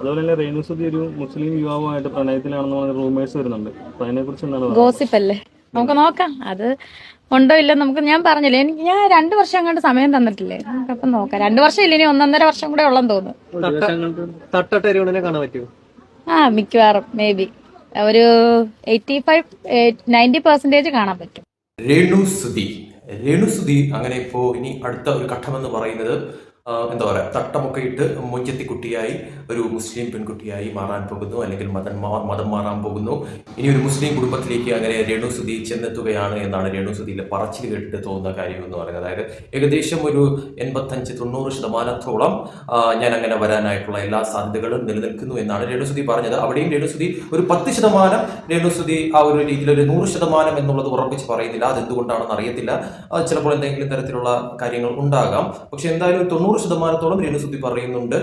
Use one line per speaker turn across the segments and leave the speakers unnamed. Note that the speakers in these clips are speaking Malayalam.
അതുപോലെ തന്നെ രേണുസുതി ഒരു മുസ്ലിം യുവാവുമായിട്ട് പ്രണയത്തിലാണെന്ന് പറഞ്ഞ റൂമേഴ്സ് വരുന്നുണ്ട്. അപ്പൊ അതിനെ കുറിച്ച് എന്താണ്
ഗോസിപ്പ് അല്ലേ നമുക്ക് നോക്കാം. അത് ഉണ്ടോ ഇല്ല നമുക്ക് ഞാൻ പറഞ്ഞില്ലേ? എനിക്ക് ഞാൻ രണ്ടു വർഷം അങ്ങോട്ട് സമയം തന്നിട്ടില്ലേ? നമുക്കപ്പം നോക്കാം. രണ്ടു വർഷം ഇല്ല ഇനി ഒന്നൊന്നര വർഷം കൂടെ ഉള്ളെന്ന് തോന്നുന്നു.
തട്ടട്ടരിവണനെ കാണാൻ പറ്റുമോ?
ആ മിക്കവാറും. മേ ബി ഒരു എയ്റ്റി ഫൈവ് നയന്റി പെർസെന്റേജ് കാണാൻ പറ്റും.
രേണുസുതി രേണുസുതി അങ്ങനെ ഇപ്പോ ഇനി അടുത്ത ഒരു ഘട്ടം എന്ന് പറയുന്നത് എന്താ പറയുക തട്ടമൊക്കെ ഇട്ട് മുഞ്ചത്തിക്കുട്ടിയായി ഒരു മുസ്ലിം പെൺകുട്ടിയായി മാറാൻ പോകുന്നു അല്ലെങ്കിൽ മതം മതം മാറാൻ പോകുന്നു. ഇനി ഒരു മുസ്ലിം കുടുംബത്തിലേക്ക് അങ്ങനെ രേണുസുതി ചെന്നെത്തുകയാണ് എന്നാണ് രേണുസുതിയിലെ പറച്ചിൽ കേട്ടിട്ട് തോന്നുന്ന കാര്യം എന്ന് പറയുന്നത്. അതായത് ഏകദേശം ഒരു എൺപത്തഞ്ച് തൊണ്ണൂറ് ശതമാനത്തോളം ഞാൻ അങ്ങനെ വരാനായിട്ടുള്ള എല്ലാ സാധ്യതകളും നിലനിൽക്കുന്നു എന്നാണ് രേണുസുതി പറഞ്ഞത്. അവിടെയും രേണുസുതി ഒരു പത്ത് ശതമാനം രേണുസുതി ആ ഒരു രീതിയിൽ ഒരു നൂറ് ശതമാനം എന്നുള്ളത് ഉറപ്പിച്ച് പറയുന്നില്ല. അതെന്തുകൊണ്ടാണെന്ന് അറിയത്തില്ല. ചിലപ്പോൾ എന്തെങ്കിലും തരത്തിലുള്ള കാര്യങ്ങൾ ഉണ്ടാകാം. പക്ഷെ എന്തായാലും ഒരു തൊണ്ണൂറ് ശതമാനത്തോളം രേണുസുതി പറയുന്നുണ്ട്.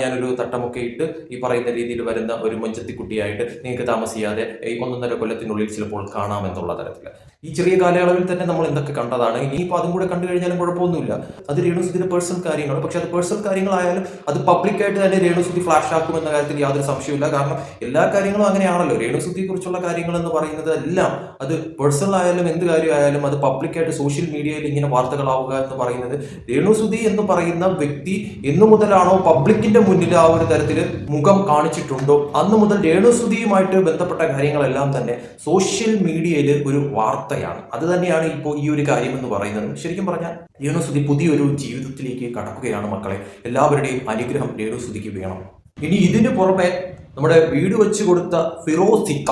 ഞാനൊരു തട്ടമൊക്കെ ഇട്ട് ഈ പറയുന്ന രീതിയിൽ വരുന്ന ഒരു മൊഞ്ചത്തിക്കുട്ടിയായിട്ട് നിങ്ങൾക്ക് താമസിയാതെ ഈ ഒന്നൊന്നര കൊല്ലത്തിനുള്ളിൽ ചിലപ്പോൾ കാണാമെന്നുള്ള തരത്തിൽ. ഈ ചെറിയ കാലയളവിൽ തന്നെ നമ്മൾ എന്തൊക്കെ കണ്ടതാണ്? ഇനിയിപ്പോൾ അതും കൂടെ കണ്ടു കഴിഞ്ഞാലും കുഴപ്പമൊന്നുമില്ല. അത് രേണുസുതിയുടെ പേഴ്സണൽ കാര്യങ്ങൾ പക്ഷെ അത് പേഴ്സണൽ കാര്യങ്ങളായാലും അത് പബ്ലിക്കായിട്ട് തന്നെ രേണുസുതി ഫ്ലാഷ് ആക്കുമെന്ന കാര്യത്തിൽ യാതൊരു സംശയമില്ല കാരണം എല്ലാ കാര്യങ്ങളും അങ്ങനെയാണല്ലോ. രേണുസുതിയെ കുറിച്ചുള്ള കാര്യങ്ങൾ എന്ന് പറയുന്നത് എല്ലാം അത് പേഴ്സണൽ ആയാലും എന്ത് കാര്യമായാലും അത് പബ്ലിക്കായിട്ട് സോഷ്യൽ മീഡിയയിൽ ഇങ്ങനെ വാർത്തകളാവുക എന്ന് പറയുന്നത് രേണുസുതി എന്ന് പറയുന്ന വ്യക്തി എന്നു മുതലാണോ പബ്ലിക്കിന്റെ മുന്നിൽ ആ ഒരു തരത്തിൽ മുഖം കാണിച്ചിട്ടുണ്ടോ? അന്ന് മുതൽ രേണുസുതിയുമായിട്ട് ബന്ധപ്പെട്ട കാര്യങ്ങളെല്ലാം തന്നെ സോഷ്യൽ മീഡിയയിൽ ഒരു വാർത്തയാണ്. അത് തന്നെയാണ് ഇപ്പോൾ ഈ ഒരു കാര്യം എന്ന് പറയുന്നത്. ശരിക്കും പറഞ്ഞാൽ രേണുസുതി പുതിയൊരു ജീവിതത്തിലേക്ക് കടക്കുകയാണ് മക്കളെ. എല്ലാവരുടെയും അനുഗ്രഹം രേണുസുതിക്ക് വേണം. ഇനി ഇതിന് പുറമെ നമ്മുടെ വീട് വെച്ച് കൊടുത്ത ഫിറോസിക്ക.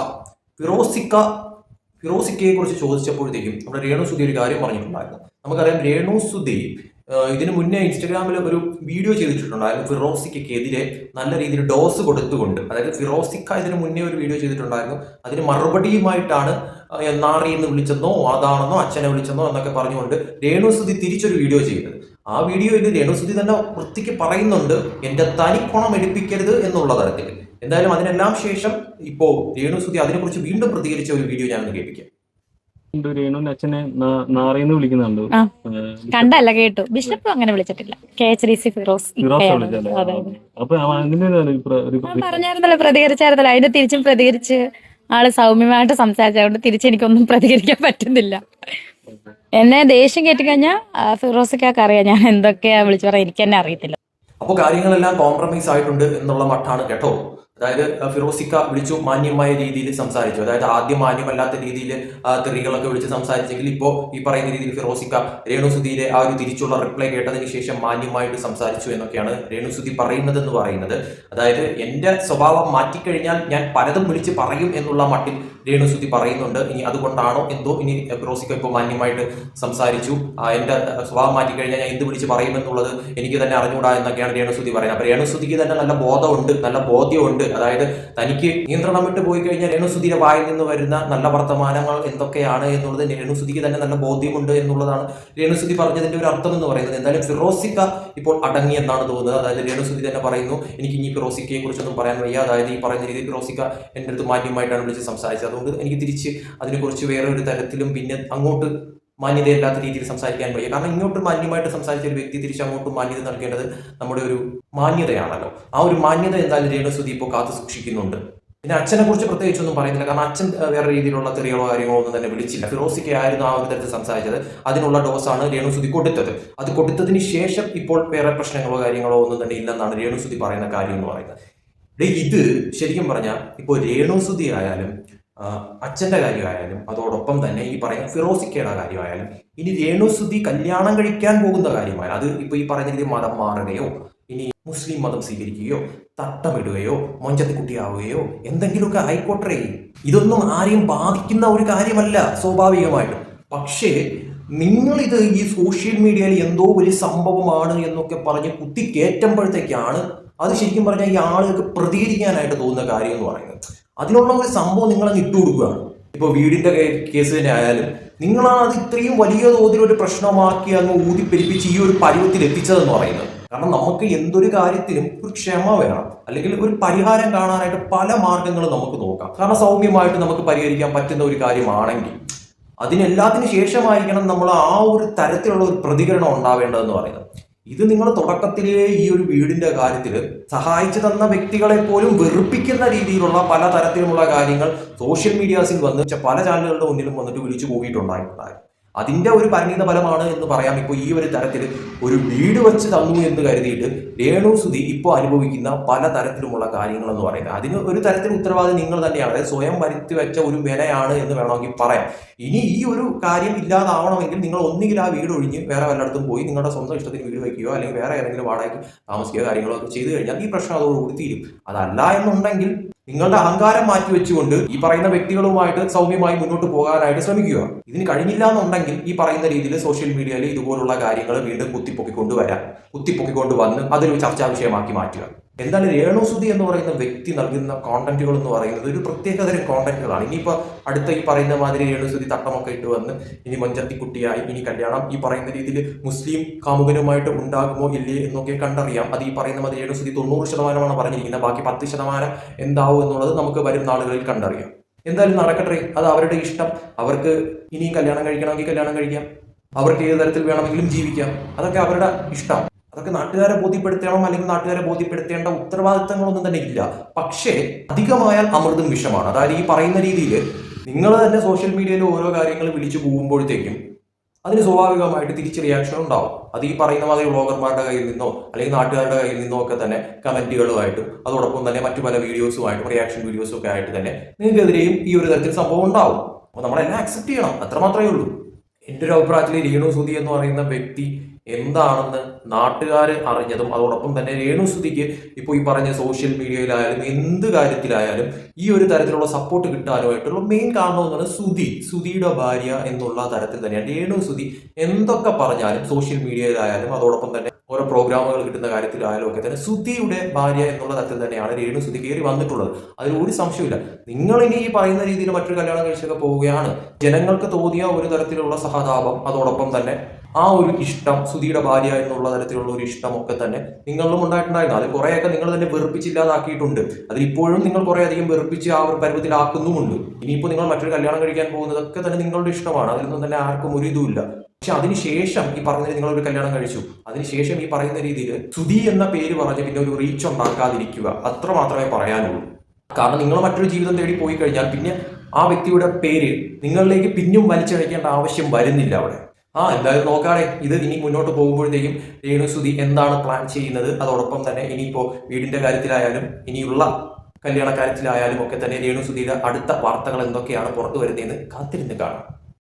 ഫിറോസിക്ക ഫിറോസിക്കയെ കുറിച്ച് ചോദിച്ചപ്പോഴത്തേക്കും നമ്മുടെ രേണുസുതി ഒരു കാര്യം പറഞ്ഞിട്ടുണ്ടായിരുന്നു. നമുക്കറിയാം രേണുസുതി ഇതിനു മുന്നേ ഇൻസ്റ്റഗ്രാമിൽ ഒരു വീഡിയോ ചെയ്തിട്ടുണ്ടായിരുന്നു. ഫിറോസിക്കെതിരെ നല്ല രീതിയിൽ ഡോസ് കൊടുത്തുകൊണ്ട് അതായത് ഫിറോസിക്ക ഇതിന് മുന്നേ ഒരു വീഡിയോ ചെയ്തിട്ടുണ്ടായിരുന്നു. അതിന് മറുപടിയുമായിട്ടാണ് നാറി എന്ന് വിളിച്ചെന്നോ അതാണെന്നോ അച്ഛനെ വിളിച്ചെന്നോ എന്നൊക്കെ പറഞ്ഞുകൊണ്ട് രേണുസുതി തിരിച്ചൊരു വീഡിയോ ചെയ്തത്. ആ വീഡിയോയിൽ രേണുസുതി തന്നെ വൃത്തിക്ക് പറയുന്നുണ്ട് എന്റെ തനിക്കുണം എടുപ്പിക്കരുത് എന്നുള്ള തരത്തിൽ. എന്തായാലും അതിനെല്ലാം ശേഷം ഇപ്പോ രേണുസുതി അതിനെക്കുറിച്ച് വീണ്ടും പ്രതികരിച്ച ഒരു വീഡിയോ ഞാൻ കേൾപ്പിക്കാം.
രേണുവിന്റെ അച്ഛനെ നാറയെന്ന് വിളിക്കുന്നുണ്ട്.
കണ്ടല്ല കേട്ടു. ബിഷപ്പ് അങ്ങനെ വിളിച്ചിട്ടില്ല. K H D C Firoz പറഞ്ഞായിരുന്നല്ലോ പ്രതികരിച്ചായിരുന്നല്ലോ. അതിന്റെ തിരിച്ചും പ്രതികരിച്ച് ആൾ സൗമ്യമായിട്ട് സംസാരിച്ചതുകൊണ്ട് തിരിച്ചെനിക്കൊന്നും പ്രതികരിക്കാൻ പറ്റുന്നില്ല. എന്നെ ദേഷ്യം കയറ്റിക്കഴിഞ്ഞാൽ ഫിറോസിക്കാക്ക് അറിയാം ഞാൻ എന്തൊക്കെയാ വിളിച്ചു പറയാൻ എനിക്ക് തന്നെ അറിയത്തില്ല.
അപ്പോൾ കാര്യങ്ങളെല്ലാം കോംപ്രമൈസ് ആയിട്ടുണ്ട് എന്നുള്ള മട്ടാണ് കേട്ടോ. അതായത് ഫിറോസിക്ക വിളിച്ചു മാന്യമായ രീതിയിൽ സംസാരിച്ചു. അതായത് ആദ്യം മാന്യമല്ലാത്ത രീതിയിൽ തെറികളൊക്കെ വിളിച്ച് സംസാരിച്ചെങ്കിൽ ഇപ്പോൾ ഈ പറയുന്ന രീതിയിൽ ഫിറോസിക്ക രേണുസുതിയിലെ ആ ഒരു തിരിച്ചുള്ള റിപ്ലൈ കേട്ടതിന് ശേഷം മാന്യമായിട്ട് സംസാരിച്ചു എന്നൊക്കെയാണ് രേണുസുതി പറയുന്നത് എന്ന് പറയുന്നത്. അതായത് എന്റെ സ്വഭാവം മാറ്റിക്കഴിഞ്ഞാൽ ഞാൻ പലതും വിളിച്ച് പറയും എന്നുള്ള മട്ടിൽ രേണുസുതി പറയുന്നുണ്ട്. ഇനി അതുകൊണ്ടാണോ എന്തോ ഇനി ഫിറോസിക്ക ഇപ്പോൾ മാന്യമായിട്ട് സംസാരിച്ചു? എന്റെ സ്വഭാവം മാറ്റിക്കഴിഞ്ഞാൽ ഞാൻ എന്ത് വിളിച്ച് പറയുമെന്നുള്ളത് എനിക്ക് തന്നെ അറിഞ്ഞുകൂടാ എന്നൊക്കെയാണ് രേണുസുതി പറയുന്നത്. അപ്പോൾ രേണുസുതിക്ക് തന്നെ നല്ല ബോധമുണ്ട് നല്ല ബോധ്യമുണ്ട്. അതായത് തനിക്ക് നിയന്ത്രണം വിട്ട് പോയി കഴിഞ്ഞാൽ രേണുസുതിയുടെ വായിൽ നിന്ന് വരുന്ന നല്ല വർത്തമാനങ്ങൾ എന്തൊക്കെയാണ് എന്നുള്ളത് രേണുസുതിക്ക് തന്നെ നല്ല ബോധ്യമുണ്ട് എന്നുള്ളതാണ് രേണുസുതി പറഞ്ഞതിന്റെ ഒരു അർത്ഥം എന്ന് പറയുന്നത്. എന്തായാലും ഫിറോസിക്ക ഇപ്പോൾ അടങ്ങി എന്നാണ് തോന്നുന്നത്. അതായത് രേണുസുതി തന്നെ പറയുന്നു എനിക്ക് ഇനി ഫിറോസിക്കയെ കുറിച്ചൊന്നും പറയാൻ വയ്യ. അതായത് ഈ പറയുന്ന രീതിയിൽ ഫിറോസിക്ക എന്റെ അടുത്ത് മാന്യമായിട്ടാണ് വിളിച്ച് സംസാരിച്ചത്. അതുകൊണ്ട് എനിക്ക് തിരിച്ച് അതിനെക്കുറിച്ച് വേറെ ഒരു തരത്തിലും പിന്നെ അങ്ങോട്ട് മാന്യതയില്ലാത്ത രീതിയിൽ സംസാരിക്കാൻ വയ്യ. കാരണം ഇങ്ങോട്ട് മാന്യമായിട്ട് സംസാരിച്ച ഒരു വ്യക്തി തിരിച്ച് അങ്ങോട്ട് മാന്യത നൽകേണ്ടത് നമ്മുടെ ഒരു മാന്യതയാണല്ലോ. ആ ഒരു മാന്യത എന്തായാലും രേണുസുതി ഇപ്പോൾ കാത്തു സൂക്ഷിക്കുന്നുണ്ട്. പിന്നെ അച്ഛനെ കുറിച്ച് പ്രത്യേകിച്ചൊന്നും പറയുന്നില്ല. കാരണം അച്ഛൻ വേറെ രീതിയിലുള്ള തെറികളോ കാര്യങ്ങളോ ഒന്നും തന്നെ വിളിച്ചില്ല. ഫിറോസിക്ക് ആയിരുന്നു ആ ഒരു തരത്തിൽ സംസാരിച്ചത്. അതിനുള്ള ഡോസാണ് രേണുസുതി കൊടുത്തത്. അത് കൊടുത്തതിന് ശേഷം ഇപ്പോൾ വേറെ പ്രശ്നങ്ങളോ കാര്യങ്ങളോ ഒന്നും തന്നെ ഇല്ലെന്നാണ് രേണുസുതി പറയുന്ന കാര്യം എന്ന് പറയുന്നത്. ഇത് ശരിക്കും പറഞ്ഞാൽ ഇപ്പോൾ രേണുസുതി ആയാലും ആ, അച്ഛന്റെ കാര്യമായാലും അതോടൊപ്പം തന്നെ ഈ പറയുന്ന ഫിറോസിക്കയുടെ കാര്യമായാലും ഇനി രേണുസുതി കല്യാണം കഴിക്കാൻ പോകുന്ന കാര്യമായാലും അത് ഇപ്പൊ ഈ പറയുന്ന രീതി മതം മാറുകയോ ഇനി മുസ്ലിം മതം സ്വീകരിക്കുകയോ തട്ടമിടുകയോ മൊഞ്ചത്തിക്കുട്ടിയാവുകയോ എന്തെങ്കിലുമൊക്കെ ആയിക്കോട്ടെ. ഇതൊന്നും ആരെയും ബാധിക്കുന്ന ഒരു കാര്യമല്ല സ്വാഭാവികമായിട്ടും. പക്ഷേ നിങ്ങളിത് ഈ സോഷ്യൽ മീഡിയയിൽ എന്തോ വലിയ സംഭവമാണ് എന്നൊക്കെ പറഞ്ഞ് കുത്തിക്കേറ്റുമ്പോഴത്തേക്കാണ് അത് ശരിക്കും പറഞ്ഞാൽ ഈ ആളുകൾക്ക് പ്രതികരിക്കാനായിട്ട് തോന്നുന്ന കാര്യം എന്ന് പറയുന്നത്. അതിനുള്ള ഒരു സംഭവം നിങ്ങൾ അങ്ങ് ഇട്ടു കൊടുക്കുകയാണ്. ഇപ്പോൾ വീടിന്റെ കേസ് തന്നെ ആയാലും നിങ്ങളാണ് അത് ഇത്രയും വലിയ തോതിൽ ഒരു പ്രശ്നമാക്കി അങ്ങ് ഊതിപ്പെരിപ്പിച്ച് ഈ ഒരു പരുവത്തിൽ എത്തിച്ചതെന്ന് പറയുന്നത്. കാരണം നമുക്ക് എന്തൊരു കാര്യത്തിലും ഒരു ക്ഷമ വേണം. അല്ലെങ്കിൽ ഒരു പരിഹാരം കാണാനായിട്ട് പല മാർഗങ്ങളും നമുക്ക് നോക്കാം. കാരണം സൗമ്യമായിട്ട് നമുക്ക് പരിഹരിക്കാൻ പറ്റുന്ന ഒരു കാര്യമാണെങ്കിൽ അതിനെല്ലാത്തിനു ശേഷമായിരിക്കണം നമ്മൾ ആ ഒരു തരത്തിലുള്ള ഒരു പ്രതികരണം ഉണ്ടാവേണ്ടതെന്ന് പറയുന്നത്. ഇത് നിങ്ങൾ തുടക്കത്തിലേ ഈ ഒരു വീടിന്റെ കാര്യത്തിൽ സഹായിച്ചു തന്ന വ്യക്തികളെ പോലും വെറുപ്പിക്കുന്ന രീതിയിലുള്ള പല തരത്തിലുമുള്ള കാര്യങ്ങൾ സോഷ്യൽ മീഡിയാസിൽ വന്ന് പല ചാനലുകളുടെ മുന്നിലും വന്നിട്ട് വിളിച്ചു പോയിട്ടുണ്ടായിട്ടുണ്ടായിരുന്നു അതിന്റെ ഒരു പരിണിത ഫലമാണ് എന്ന് പറയാം. ഇപ്പോൾ ഈ ഒരു തരത്തിൽ ഒരു വീട് വെച്ച് തന്നു എന്ന് കരുതിയിട്ട് രേണു സുധി ഇപ്പോൾ അനുഭവിക്കുന്ന പല തരത്തിലുമുള്ള കാര്യങ്ങൾ എന്ന് പറയുന്നത്. അതിന് ഒരു തരത്തിൽ ഉത്തരവാദി നിങ്ങൾ തന്നെയാണ്. അതായത് സ്വയം വരുത്തി വെച്ച ഒരു വിലയാണ് എന്ന് വേണമെങ്കിൽ പറയാം. ഇനി ഈ ഒരു കാര്യം ഇല്ലാതാവണമെങ്കിൽ നിങ്ങൾ ഒന്നുകിൽ ആ വീട് ഒഴിഞ്ഞ് വേറെ വല്ലയിടത്തും പോയി നിങ്ങളുടെ സ്വന്തം ഇഷ്ടത്തിന് വീട് വയ്ക്കുകയോ അല്ലെങ്കിൽ വേറെ ഏതെങ്കിലും വാടകയ്ക്ക് താമസിക്കുകയോ കാര്യങ്ങളോ ഒക്കെ ചെയ്തു കഴിഞ്ഞാൽ ഈ പ്രശ്നം അതോടുകൂടി തീരും. അതല്ല എന്നുണ്ടെങ്കിൽ നിങ്ങളുടെ അഹങ്കാരം മാറ്റി വെച്ചുകൊണ്ട് ഈ പറയുന്ന വ്യക്തികളുമായിട്ട് സൗമ്യമായി മുന്നോട്ട് പോകാനായിട്ട് ശ്രമിക്കുക. ഇതിന് കഴിഞ്ഞില്ല എന്നുണ്ടെങ്കിൽ ഈ പറയുന്ന രീതിയിൽ സോഷ്യൽ മീഡിയയിൽ ഇതുപോലുള്ള കാര്യങ്ങൾ വീണ്ടും കുത്തിപ്പൊക്കിക്കൊണ്ട് വരാം. കുത്തിപ്പൊക്കിക്കൊണ്ട് വന്ന് അതൊരു ചർച്ചാ വിഷയമാക്കി മാറ്റുക. എന്താണ് രേണുസുതി എന്ന് പറയുന്ന വ്യക്തി നൽകുന്ന കോണ്ടന്റുകൾ എന്ന് പറയുന്നത് ഒരു പ്രത്യേകതരം കോണ്ടന്റുകളാണ് ഇനിയിപ്പോൾ അടുത്ത ഈ പറയുന്ന മാതിരി രേണുസുതി തട്ടമൊക്കെ ഇട്ട് വന്ന് ഇനി മഞ്ചത്തിക്കുട്ടിയായി ഇനി കല്യാണം ഈ പറയുന്ന രീതിയിൽ മുസ്ലിം കാമുകനുമായിട്ട് ഉണ്ടാകുമോ ഇല്ലേ എന്നൊക്കെ കണ്ടറിയാം. അത് ഈ പറയുന്ന മാതിരി രേണുസുതി തൊണ്ണൂറ് ശതമാനമാണ് പറഞ്ഞിരിക്കുന്നത്. ബാക്കി പത്ത് ശതമാനം എന്താവും എന്നുള്ളത് നമുക്ക് വരും നാളുകളിൽ കണ്ടറിയാം. എന്തായാലും നടക്കട്ടെ. അത് അവരുടെ ഇഷ്ടം. അവർക്ക് ഇനിയും കല്യാണം കഴിക്കണമെങ്കിൽ കല്യാണം കഴിക്കാം. അവർക്ക് ഏത് തരത്തിൽ വേണമെങ്കിലും ജീവിക്കാം. അതൊക്കെ അവരുടെ ഇഷ്ടം. അതൊക്കെ നാട്ടുകാരെ ബോധ്യപ്പെടുത്തണം അല്ലെങ്കിൽ നാട്ടുകാരെ ബോധ്യപ്പെടുത്തേണ്ട ഉത്തരവാദിത്തങ്ങളൊന്നും തന്നെ ഇല്ല. പക്ഷേ അധികമായാൽ അമൃതും വിഷമാണ്. അതായത് ഈ പറയുന്ന രീതിയിൽ നിങ്ങൾ തന്നെ സോഷ്യൽ മീഡിയയിൽ ഓരോ കാര്യങ്ങൾ വിളിച്ചു പോകുമ്പോഴത്തേക്കും അതിന് സ്വാഭാവികമായിട്ട് തിരിച്ച് റിയാക്ഷൻ ഉണ്ടാവും. അത് ഈ പറയുന്ന മാതിരി വ്ളോഗർമാരുടെ കയ്യിൽ നിന്നോ അല്ലെങ്കിൽ നാട്ടുകാരുടെ കയ്യിൽ നിന്നോ ഒക്കെ തന്നെ കമന്റുകളുമായിട്ടും അതോടൊപ്പം തന്നെ മറ്റു പല വീഡിയോസുമായിട്ടും റിയാക്ഷൻ വീഡിയോസും ഒക്കെ ആയിട്ട് തന്നെ നിങ്ങൾക്കെതിരെയും ഈ ഒരു തരത്തിൽ സംഭവം ഉണ്ടാവും. അപ്പോൾ നമ്മളെല്ലാം അക്സെപ്റ്റ് ചെയ്യണം. അത്ര മാത്രമേ ഉള്ളൂ. എന്റെ ഒരു അഭിപ്രായത്തിൽ രേണു സുധി എന്ന് പറയുന്ന വ്യക്തി എന്താണെന്ന് നാട്ടുകാർ അറിഞ്ഞതും അതോടൊപ്പം തന്നെ രേണു സുധിക്ക് ഇപ്പോൾ ഈ പറഞ്ഞ സോഷ്യൽ മീഡിയയിലായാലും എന്ത് കാര്യത്തിലായാലും ഈ ഒരു തരത്തിലുള്ള സപ്പോർട്ട് കിട്ടാനുമായിട്ടുള്ള മെയിൻ കാരണം എന്ന് പറയുന്നത് സുധി സുധിയുടെ ഭാര്യ എന്നുള്ള തരത്തിൽ തന്നെയാണ് രേണു സുധി എന്തൊക്കെ പറഞ്ഞാലും സോഷ്യൽ മീഡിയയിലായാലും അതോടൊപ്പം തന്നെ ഓരോ പ്രോഗ്രാമുകൾ കിട്ടുന്ന കാര്യത്തിലായാലും ഒക്കെ തന്നെ സുധിയുടെ ഭാര്യ എന്നുള്ള തരത്തിൽ തന്നെയാണ് രേണു സുധി കയറി വന്നിട്ടുള്ളത്. അതിൽ ഒരു സംശയമില്ല നിങ്ങൾ ഇനി ഈ പറയുന്ന രീതിയിൽ മറ്റൊരു കല്യാണം കഴിച്ചൊക്കെ പോവുകയാണ്. ജനങ്ങൾക്ക് തോന്നിയ ഒരു തരത്തിലുള്ള സഹതാപം അതോടൊപ്പം തന്നെ ആ ഒരു ഇഷ്ടം സുധിയുടെ ഭാര്യ എന്നുള്ള തരത്തിലുള്ള ഒരു ഇഷ്ടമൊക്കെ തന്നെ നിങ്ങളിലും ഉണ്ടായിട്ടുണ്ടായിരുന്നു. അത് കുറേയൊക്കെ നിങ്ങൾ തന്നെ വെറുപ്പിച്ചില്ലാതാക്കിയിട്ടുണ്ട്. അതിലിപ്പോഴും നിങ്ങൾ കുറേ അധികം വെറുപ്പിച്ച് ആ ഒരു പരുവത്തിലാക്കുന്നുമുണ്ട്. ഇനിയിപ്പോൾ നിങ്ങൾ മറ്റൊരു കല്യാണം കഴിക്കാൻ പോകുന്നതൊക്കെ തന്നെ നിങ്ങളുടെ ഇഷ്ടമാണ്. അതിലൊന്നും തന്നെ ആർക്കും ഒരു ഇതുമില്ല. പക്ഷെ അതിനുശേഷം ഈ പറഞ്ഞ നിങ്ങൾ ഒരു കല്യാണം കഴിച്ചു. അതിനുശേഷം ഈ പറയുന്ന രീതിയിൽ സുധി എന്ന പേര് പറഞ്ഞ് പിന്നെ ഒരു റീച്ച് ഉണ്ടാക്കാതിരിക്കുക അത്ര മാത്രമേ പറയാനുള്ളൂ. കാരണം നിങ്ങൾ മറ്റൊരു ജീവിതം തേടി പോയി കഴിഞ്ഞാൽ പിന്നെ ആ വ്യക്തിയുടെ പേര് നിങ്ങളിലേക്ക് പിന്നും വലിച്ചഴക്കേണ്ട ആവശ്യം വരുന്നില്ല അവിടെ. ആ എന്തായാലും നോക്കാടെ ഇത് ഇനി മുന്നോട്ട് പോകുമ്പോഴത്തേക്കും രേണുസുതി എന്താണ് പ്ലാൻ ചെയ്യുന്നത്? അതോടൊപ്പം തന്നെ ഇനിയിപ്പോൾ വീടിന്റെ കാര്യത്തിലായാലും ഇനിയുള്ള കല്യാണ കാര്യത്തിലായാലും ഒക്കെ തന്നെ രേണു രേണുസുതിയുടെ അടുത്ത വാർത്തകൾ എന്തൊക്കെയാണ് പുറത്തു വരുന്നതെന്ന് കാത്തിരുന്ന് കാണാം.